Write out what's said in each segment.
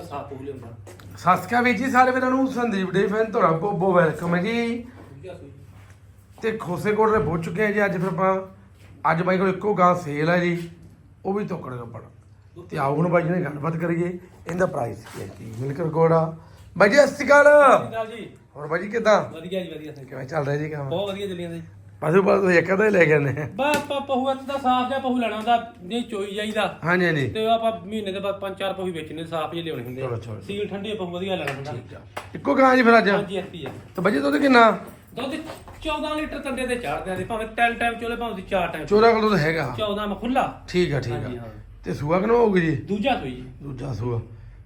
ਸਾਫ਼ ਹੋ ਲਿਆ ਸਤਿ ਸ਼੍ਰੀ ਅਕਾਲ ਵੀਰ ਜੀ ਸਾਰੇ ਵੀਰਾਂ ਨੂੰ ਸੰਦੀਪ ਡੇ ਫੈਨ ਤੁਹਾਡਾ ਬਹੁਤ ਬਹੁਤ ਵੈਲਕਮ ਹੈ ਜੀ। ਤੇ ਖੋਸੇ ਕੋਟ ਦੇ ਪਹੁੰਚ ਚੁੱਕੇ ਆ ਜੀ ਅੱਜ ਫਿਰ ਆਪਾਂ। ਅੱਜ ਬਾਈ ਕੋਲ ਇੱਕੋ ਗਾਂ ਸੇਲ ਹੈ ਜੀ ਉਹ ਵੀ ਤੋਕੜ ਗੱਪੜ। ਤੇ ਆਓ ਹੁਣ ਬਾਈ ਜੀ ਨਾਲ ਗੱਲਬਾਤ ਕਰੀਏ ਇਹਦਾ ਪ੍ਰਾਈਸ ਕੀ ਹੈ ਜੀ? ਮਿਲਕਰ ਕੋੜਾ। ਬਾਈ ਜੀ ਸਤਿ ਸ਼੍ਰੀ ਅਕਾਲ। ਜੀ। ਹੋਰ ਬਾਈ ਜੀ ਕਿਦਾਂ? ਵਧੀਆ ਜੀ ਵਧੀਆ ਕਿਵੇਂ ਚੱਲ ਰਿਹਾ ਜੀ ਕੰਮ? ਬਹੁਤ ਵਧੀਆ ਚੱਲੀਆਂ ਜੀ ਪਸ਼ੂ ਪਾਲ ਤੁਸੀਂ ਇੱਕ ਅੱਧਾ ਹੀ ਲੈ ਆਨੇ ਆ। ਬਸ ਆਪਾਂ ਪਹੂ ਦਾ ਸਾਫ਼ ਜਿਹਾ ਪਹੂ ਲੈਣਾ ਹੁੰਦਾ ਜੇ ਚੋਈ ਜਾਈਦਾ। ਹਾਂਜੀ ਹਾਂਜੀ। ਤੇ ਆਪਾਂ ਮਹੀਨੇ ਦੇ ਬਾਅਦ ਪੰਜ ਚਾਰ ਪਹੂ ਵੇਚਣੇ ਸਾਫ਼ ਜਿਹੇ ਲਿਆਉਣੇ ਹੁੰਦੇ ਚਲੋ, ਚਲੋ। ਸੀਲ ਠੰਡੇ ਪਹੂ ਵਧੀਆ ਲੈਣਾ ਹੁੰਦਾ ਇੱਕੋ ਗਾਂ ਜੀ ਫਿਰ ਅੱਜ? ਹਾਂਜੀ ਐਸਪੀ ਆ। ਤੇ ਬਾਈ ਜੀ ਦੁੱਧ ਕਿੰਨਾ? ਦੁੱਧ 14 ਲੀਟਰ ਕੰਡੇ ਤੇ ਚੜਦੇ ਆ। ਦੇ ਭਾਵੇਂ ਤਿੰਨ ਟਾਈਮ ਚੋਲੇ ਭਾਵੇਂ ਤੁਸੀਂ ਚਾਰ ਟਾਈਮ ਚੋਰਾ ਕੋਲ ਦੁੱਧ ਹੈਗਾ। 14 ਮੈਂ ਖੁੱਲਾ ਠੀਕ ਆ ਠੀਕ ਹਾਂਜੀ, ਆ ਹਾਂ। ਤੇ ਸੂਆ ਕਿੰਨਾ ਹੋਊਗੀ ਜੀ? ਦੂਜਾ ਸੂਈ ਦੂਜਾ ਸੂਆ।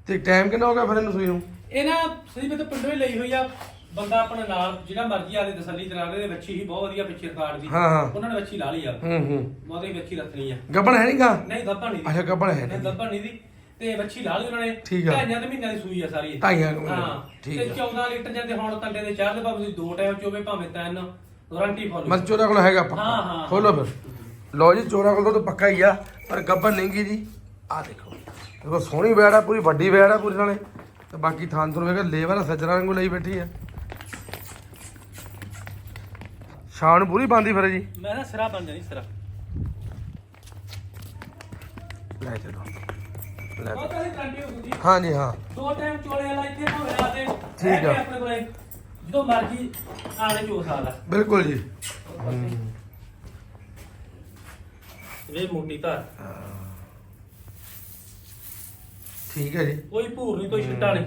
ਤੇ ਟਾਈਮ ਕਿੰਨਾ ਹੋ ਗਿਆ ਫਿਰ ਇਹਨੂੰ ਸੂਈ ਨੂੰ? ਇਹ ਨਾ ਸਹੀ ਮੈਂ ਤਾਂ ਪਿੰਡੋਂ ਹੀ ਲਈ ਹੋਈ ਆ। ਬੰਦਾ ਆਪਣੇ ਨਾਲ ਜਿਹੜਾ ਮਰਜ਼ੀ ਆਲੇ ਤਸੱਲੀ ਕਰਾ ਦੇ ਬੱਚੀ ਹੀ ਬਹੁਤ ਵਧੀਆ ਪਿੱਛੇ ਰਿਕਾਰਡ ਦੀ ਹਾਂ, ਹਾਂ। ਉਹਨਾਂ ਨੇ ਬੱਚੀ ਲਾ ਲਈ ਆ। ਹੂੰ ਹੂੰ। ਉਹਦੇ ਬੱਚੀ ਰੱਖਣੀ ਆ। ਗੱਬਣ ਹੈ ਨਹੀਂ ਗਾ ਨਹੀਂ ਗੱਭਣ ਨਹੀਂ। ਅੱਛਾ ਗੱਬਣ ਹੈ ਨਹੀਂ ਨਹੀਂ ਨਹੀਂ ਦੀ। ਤੇ ਬੱਚੀ ਲਾ ਲਈ ਉਹਨਾਂ ਨੇ। ਠੀਕ ਆ। ਢਾਈਆਂ ਦੇ ਮਹੀਨਿਆਂ ਦੀ ਸੂਈ ਆ ਸਾਰੀ। ਇਹ। ਢਾਈਆਂ ਕੁ ਮਹੀਨਿਆਂ ਹਾਂ। ਠੀਕ ਤੇ ਆ। 14 ਲੀਟਰ ਜਾਂਦੇ ਹੁਣ ਕੰਡੇ ਦੇ ਚਾਹ ਦੇ ਭਾਵੇਂ ਤੁਸੀਂ ਦੋ ਟਾਈਮ ਚੋਵੇ ਭਾਵੇਂ ਤਿੰਨ। ਗਾਰੰਟੀ ਫੋਲੋ ਮਤ ਚੋਰਾ ਕੋਲ ਹੈਗਾ ਹਾਂ, ਪੱਕਾ। ਹਾਂ। ਖੋਲੋ ਫਿਰ। ਲਓ ਜੀ ਚੋਰਾ ਕੋਲ ਤਾਂ ਪੱਕਾ ਹੀ ਆ ਪਰ ਗੱਬਣ ਨਹੀਂ ਗੀ ਜੀ। ਆ ਦੇਖੋ। ਦੇਖੋ ਸੋਹਣੀ ਵੈੜ ਆ ਪੂਰੀ ਵੱਡੀ ਵੈੜ ਆ ਪੂਰੀ ਨਾਲੇ। ਤੇ ਬਾਕੀ ਥਾਂ ਤੋਂ ਵੇਖੋ ਲੇਵਰ ਸੱਜਣਾ ਵਾਂਗੂ ਲਈ ਬੈਠੀ ਆ। ਸ਼ਾਨ ਪੂਰੀ ਬੰਦੀ ਫਿਰ ਜੀ। ਮੈਂ ਨਾ ਸਿਰਾ ਬਣ ਜਾਣੀ ਸਿਰਾ। ਲੈ ਚਲੋ। ਲੈ ਹੋਊਗੀ ਹਾਂਜੀ ਹਾਂ। ਦੋ ਟਾਈਮ ਚੋਲੇ ਵਾਲਾ ਇੱਥੇ ਭਾਵੇਂ ਆ ਤੇ ਠੀਕ ਆ। ਆਪਣੇ ਕੋਲੇ ਜਦੋਂ ਮਰਜ਼ੀ ਆਲੇ ਚੋ ਸਕਦਾ ਬਿਲਕੁਲ ਜੀ। ਵੇ ਮੋਟੀ ਧਾਰ। ਠੀਕ ਹੈ ਜੀ। ਕੋਈ ਭੂਰ ਨਹੀਂ ਕੋਈ ਛਿੱਟਾ ਨਹੀਂ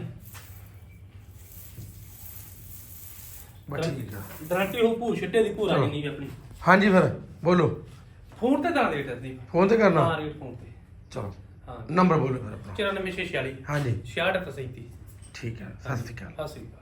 ਬਸ ਠੀਕ ਆ। ਗਾਰੰਟੀ ਹੋ ਭੂਰ ਛਿੱਟੇ ਦੀ ਭੂਰ ਆ ਨਹੀਂ ਆਪਣੀ। ਹਾਂਜੀ ਫਿਰ ਬੋਲੋ। ਫੋਨ ਤੇ ਦੇ ਦੱਸਦੀ ਫੋਨ ਤੇ ਕਰਨਾ? ਹਾਂ ਰੇਟ ਫੋਨ ਤੇ। ਚਲੋ। ਹਾਂ। ਨੰਬਰ ਬੋਲੋ ਫਿਰ ਆਪਣਾ। 9446 ਹਾਂਜੀ। 66 37 ਠੀਕ ਹੈ ਸਤਿ ਸ਼੍ਰੀ ਅਕਾਲ। ਸਤਿ ਸ੍ਰੀ ਅਕਾਲ।